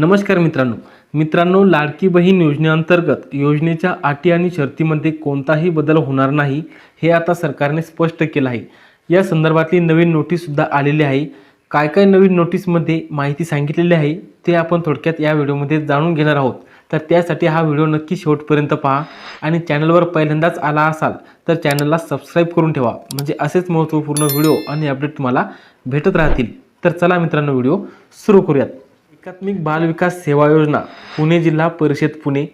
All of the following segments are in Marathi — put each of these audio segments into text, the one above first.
नमस्कार मित्रांनो. मित्रांनो लाडकी बहीण योजनेअंतर्गत योजनेच्या अटी आणि शर्तीमध्ये कोणताही बदल होणार नाही हे आता सरकारने स्पष्ट केलं आहे. या संदर्भातली नवीन नोटीससुद्धा आलेली आहे. काय काय नवीन नोटीसमध्ये माहिती सांगितलेली आहे ते आपण थोडक्यात या व्हिडिओमध्ये जाणून घेणार आहोत. तर त्यासाठी हा व्हिडिओ नक्की शेवटपर्यंत पहा आणि चॅनलवर पहिल्यांदाच आला असाल तर चॅनलला सबस्क्राईब करून ठेवा. म्हणजे असेच महत्त्वपूर्ण व्हिडिओ आणि अपडेट तुम्हाला भेटत राहतील. तर चला मित्रांनो व्हिडिओ सुरू करूयात. एकात्मिक बालविकास सेवा योजना पुणे जिल्हा परिषद पुणे.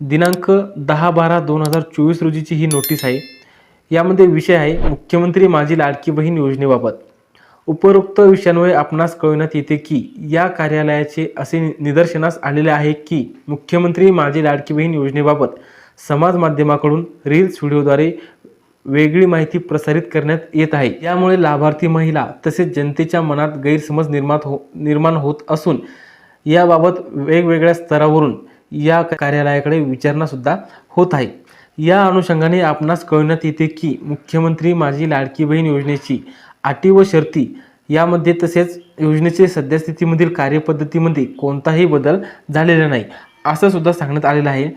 दिनांक दहा बारा दोन हजार चोवीस रोजीची ही नोटीस आहे. यामध्ये विषय आहे मुख्यमंत्री माझी लाडकी बहीण योजनेबाबत. उपरोक्त विषयांमुळे आपणास कळविण्यात येते की या कार्यालयाचे असे निदर्शनास आलेले आहे की मुख्यमंत्री माझी लाडकी बहीण योजनेबाबत समाज माध्यमाकडून रील्स व्हिडिओद्वारे वेगळी माहिती प्रसारित करण्यात येत आहे. यामुळे लाभार्थी महिला तसेच जनतेच्या मनात गैरसमज निर्माण हो निर्माण होत असून याबाबत वेगवेगळ्या स्तरावरून या कार्यालयाकडे विचारणासुद्धा होत आहे. या अनुषंगाने आपणास कळवण्यात येते की मुख्यमंत्री माझी लाडकी बहीण योजनेची अटी व शर्ती यामध्ये तसेच योजनेचे सद्यस्थितीमधील कार्यपद्धतीमध्ये कोणताही बदल झालेला नाही असं सुद्धा सांगण्यात आलेलं आहे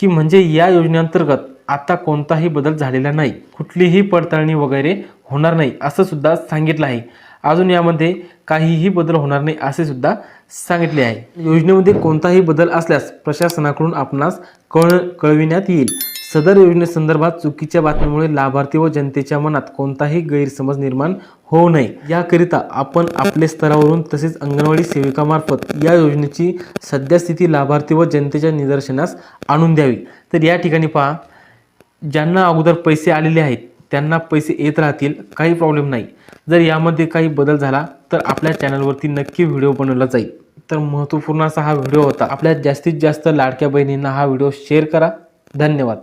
की म्हणजे या योजनेअंतर्गत आता कोणताही बदल झालेला नाही. कुठलीही पडताळणी वगैरे होणार नाही असं सुद्धा सांगितलं आहे. अजून यामध्ये काहीही बदल होणार नाही असे सुद्धा सांगितले आहे. योजनेमध्ये कोणताही बदल असल्यास प्रशासनाकडून आपणास कळ कळविण्यात येईल. सदर योजनेसंदर्भात चुकीच्या बातमीमुळे लाभार्थी व जनतेच्या मनात कोणताही गैरसमज निर्माण होऊ नये. याकरिता आपण आपल्या स्तरावरून तसेच अंगणवाडी सेविकामार्फत या योजनेची सद्यस्थिती लाभार्थी व जनतेच्या निदर्शनास आणून द्यावी. तर या ठिकाणी पहा ज्यांना अगोदर पैसे आलेले आहेत त्यांना पैसे येत राहतील काही प्रॉब्लेम नाही. जर यामध्ये काही बदल झाला तर आपल्या चॅनलवरती नक्की व्हिडिओ बनवला जाईल. तर महत्त्वपूर्ण असा हा व्हिडिओ होता. आपल्या जास्तीत जास्त लाडक्या बहिणींना हा व्हिडिओ शेअर करा. धन्यवाद.